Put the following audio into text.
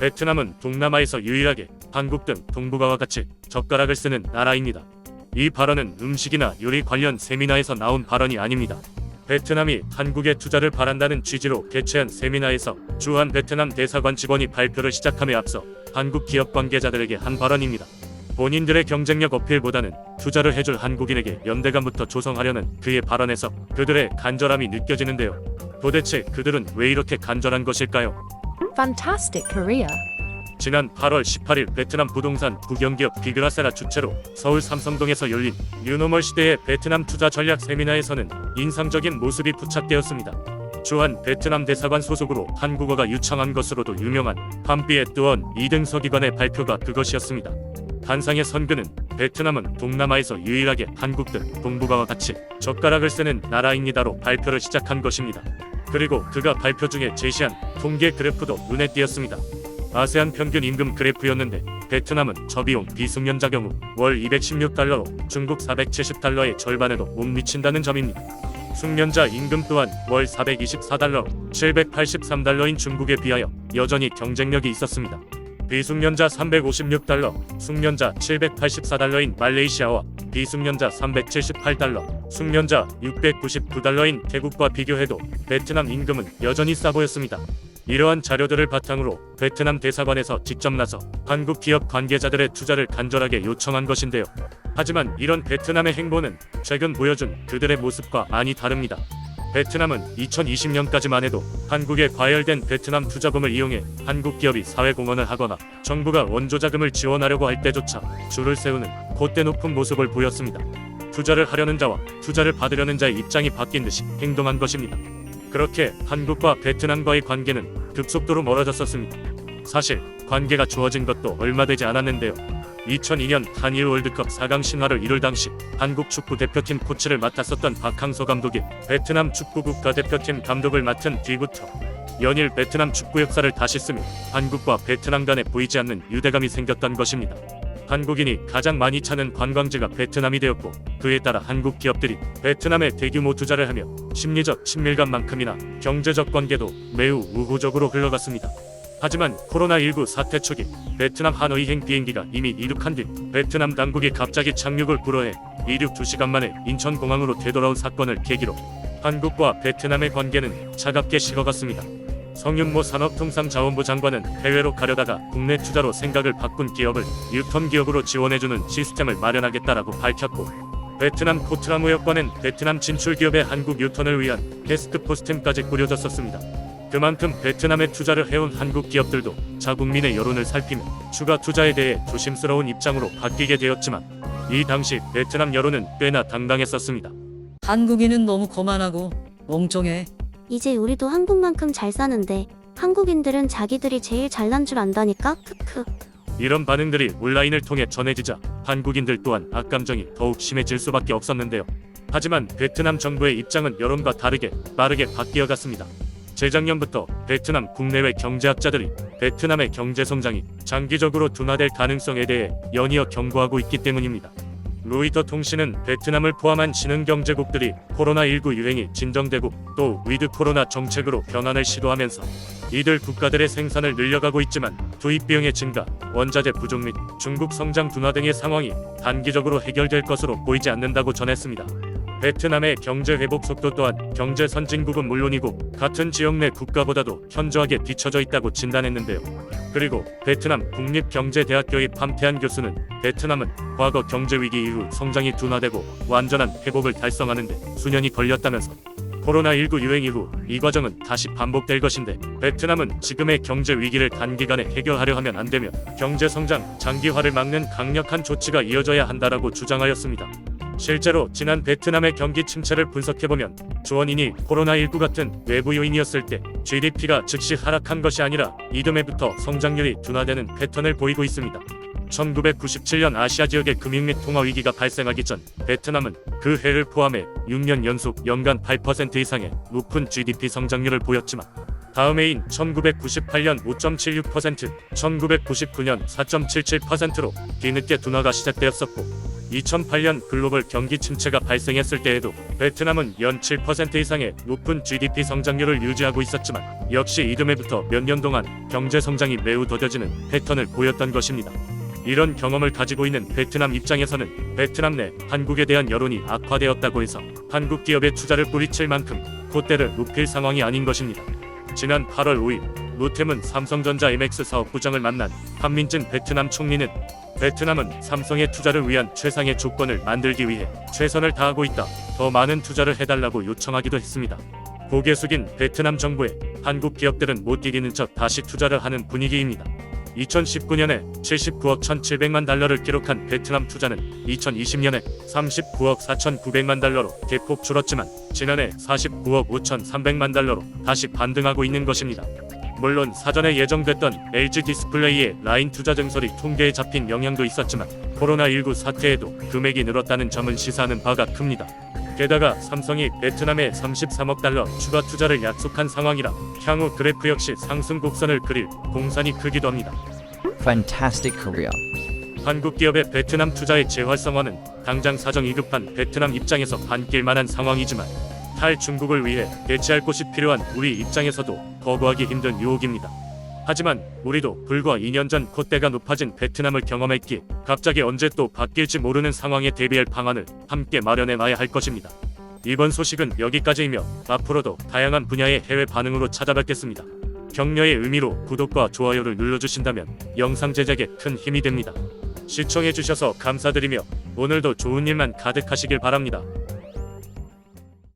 베트남은 동남아에서 유일하게 한국 등 동북아와 같이 젓가락을 쓰는 나라입니다. 이 발언은 음식이나 요리 관련 세미나에서 나온 발언이 아닙니다. 베트남이 한국에 투자를 바란다는 취지로 개최한 세미나에서 주한 베트남 대사관 직원이 발표를 시작함에 앞서 한국 기업 관계자들에게 한 발언입니다. 본인들의 경쟁력 어필보다는 투자를 해줄 한국인에게 연대감부터 조성하려는 그의 발언에서 그들의 간절함이 느껴지는데요. 도대체 그들은 왜 이렇게 간절한 것일까요? Fantastic Korea. 지난 8월 18일 베트남 부동산 국영기업 비그라세라 주최로 서울 삼성동에서 열린 뉴노멀 시대의 베트남 투자 전략 세미나에서는 인상적인 모습이 부착되었습니다. 주한 베트남 대사관 소속으로 한국어가 유창한 것으로도 유명한 함비에 뜨원 2등 서기관의 발표가 그것이었습니다. 단상의 선근은 베트남은 동남아에서 유일하게 한국 등 동북아와 같이 젓가락을 쓰는 나라입니다로 발표를 시작한 것입니다. 그리고 그가 발표 중에 제시한 통계 그래프도 눈에 띄었습니다. 아세안 평균 임금 그래프였는데 베트남은 저비용 비숙련자 경우 월 216달러로 중국 470달러의 절반에도 못 미친다는 점입니다. 숙련자 임금 또한 월 424달러, 783달러인 중국에 비하여 여전히 경쟁력이 있었습니다. 비숙련자 356달러, 숙련자 784달러인 말레이시아와 비숙련자 378달러, 숙련자 699달러인 태국과 비교해도 베트남 임금은 여전히 싸 보였습니다. 이러한 자료들을 바탕으로 베트남 대사관에서 직접 나서 한국 기업 관계자들의 투자를 간절하게 요청한 것인데요. 하지만 이런 베트남의 행보는 최근 보여준 그들의 모습과 많이 다릅니다. 베트남은 2020년까지만 해도 한국에 과열된 베트남 투자금을 이용해 한국 기업이 사회공헌을 하거나 정부가 원조 자금을 지원하려고 할 때조차 줄을 세우는 콧대 높은 모습을 보였습니다. 투자를 하려는 자와 투자를 받으려는 자의 입장이 바뀐 듯이 행동한 것입니다. 그렇게 한국과 베트남과의 관계는 급속도로 멀어졌었습니다. 사실 관계가 좋아진 것도 얼마 되지 않았는데요. 2002년 한일 월드컵 4강 신화를 이룰 당시 한국 축구 대표팀 코치를 맡았었던 박항서 감독이 베트남 축구 국가대표팀 감독을 맡은 뒤부터 연일 베트남 축구 역사를 다시 쓰며 한국과 베트남 간에 보이지 않는 유대감이 생겼던 것입니다. 한국인이 가장 많이 찾는 관광지가 베트남이 되었고 그에 따라 한국 기업들이 베트남에 대규모 투자를 하며 심리적 친밀감만큼이나 경제적 관계도 매우 우호적으로 흘러갔습니다. 하지만 코로나19 사태 초기 베트남 하노이행 비행기가 이미 이륙한 뒤 베트남 당국이 갑자기 착륙을 불허해 이륙 2시간 만에 인천공항으로 되돌아온 사건을 계기로 한국과 베트남의 관계는 차갑게 식어갔습니다. 성윤모 산업통상자원부 장관은 해외로 가려다가 국내 투자로 생각을 바꾼 기업을 유턴 기업으로 지원해주는 시스템을 마련하겠다라고 밝혔고 베트남 코트라무역과는 베트남 진출 기업의 한국 유턴을 위한 테스크포스팀까지 꾸려졌었습니다. 그만큼 베트남에 투자를 해온 한국 기업들도 자국민의 여론을 살피며 추가 투자에 대해 조심스러운 입장으로 바뀌게 되었지만 이 당시 베트남 여론은 꽤나 당당했었습니다. 한국인은 너무 거만하고 멍청해. 이제 우리도 한국만큼 잘 사는데 한국인들은 자기들이 제일 잘난 줄 안다니까? 크크. 이런 반응들이 온라인을 통해 전해지자 한국인들 또한 악감정이 더욱 심해질 수밖에 없었는데요. 하지만 베트남 정부의 입장은 여론과 다르게 빠르게 바뀌어갔습니다. 재작년부터 베트남 국내외 경제학자들이 베트남의 경제 성장이 장기적으로 둔화될 가능성에 대해 연이어 경고하고 있기 때문입니다. 로이터 통신은 베트남을 포함한 신흥경제국들이 코로나19 유행이 진정되고 또 위드 코로나 정책으로 변환을 시도하면서 이들 국가들의 생산을 늘려가고 있지만 투입 비용의 증가, 원자재 부족 및 중국 성장 둔화 등의 상황이 단기적으로 해결될 것으로 보이지 않는다고 전했습니다. 베트남의 경제 회복 속도 또한 경제 선진국은 물론이고 같은 지역 내 국가보다도 현저하게 뒤처져 있다고 진단했는데요. 그리고 베트남 국립경제대학교의 함태한 교수는 베트남은 과거 경제 위기 이후 성장이 둔화되고 완전한 회복을 달성하는데 수년이 걸렸다면서 코로나19 유행 이후 이 과정은 다시 반복될 것인데 베트남은 지금의 경제 위기를 단기간에 해결하려 하면 안 되며 경제 성장 장기화를 막는 강력한 조치가 이어져야 한다라고 주장하였습니다. 실제로 지난 베트남의 경기 침체를 분석해보면 주원인이 코로나19 같은 외부 요인이었을 때 GDP가 즉시 하락한 것이 아니라 이듬해부터 성장률이 둔화되는 패턴을 보이고 있습니다. 1997년 아시아 지역의 금융 및 통화 위기가 발생하기 전 베트남은 그 해를 포함해 6년 연속 연간 8% 이상의 높은 GDP 성장률을 보였지만 다음 해인 1998년 5.76%, 1999년 4.77%로 뒤늦게 둔화가 시작되었었고 2008년 글로벌 경기 침체가 발생했을 때에도 베트남은 연 7% 이상의 높은 GDP 성장률을 유지하고 있었지만 역시 이듬해부터 몇 년 동안 경제 성장이 매우 더뎌지는 패턴을 보였던 것입니다. 이런 경험을 가지고 있는 베트남 입장에서는 베트남 내 한국에 대한 여론이 악화되었다고 해서 한국 기업에 투자를 뿌리칠 만큼 콧대를 높일 상황이 아닌 것입니다. 지난 8월 5일 노템은 삼성전자 MX 사업부장을 만난 한민진 베트남 총리는 베트남은 삼성의 투자를 위한 최상의 조건을 만들기 위해 최선을 다하고 있다. 더 많은 투자를 해달라고 요청하기도 했습니다. 고개 숙인 베트남 정부에 한국 기업들은 못 이기는 척 다시 투자를 하는 분위기입니다. 2019년에 79억 1,700만 달러를 기록한 베트남 투자는 2020년에 39억 4,900만 달러로 대폭 줄었지만 지난해 49억 5,300만 달러로 다시 반등하고 있는 것입니다. 물론 사전에 예정됐던 LG 디스플레이의 라인 투자 증설이 통계에 잡힌 영향도 있었지만 코로나19 사태에도 금액이 늘었다는 점은 시사하는 바가 큽니다. 게다가 삼성이 베트남에 33억 달러 추가 투자를 약속한 상황이라 향후 그래프 역시 상승 곡선을 그릴 공산이 크기도 합니다. Fantastic Korea. 한국 기업의 베트남 투자의 재활성화는 당장 사정이 급한 베트남 입장에서 반길 만한 상황이지만 탈중국을 위해 대체할 곳이 필요한 우리 입장에서도 거부하기 힘든 유혹입니다. 하지만 우리도 불과 2년 전 콧대가 높아진 베트남을 경험했기에 갑자기 언제 또 바뀔지 모르는 상황에 대비할 방안을 함께 마련해 놔야 할 것입니다. 이번 소식은 여기까지이며 앞으로도 다양한 분야의 해외 반응으로 찾아뵙겠습니다. 격려의 의미로 구독과 좋아요를 눌러주신다면 영상 제작에 큰 힘이 됩니다. 시청해주셔서 감사드리며 오늘도 좋은 일만 가득하시길 바랍니다.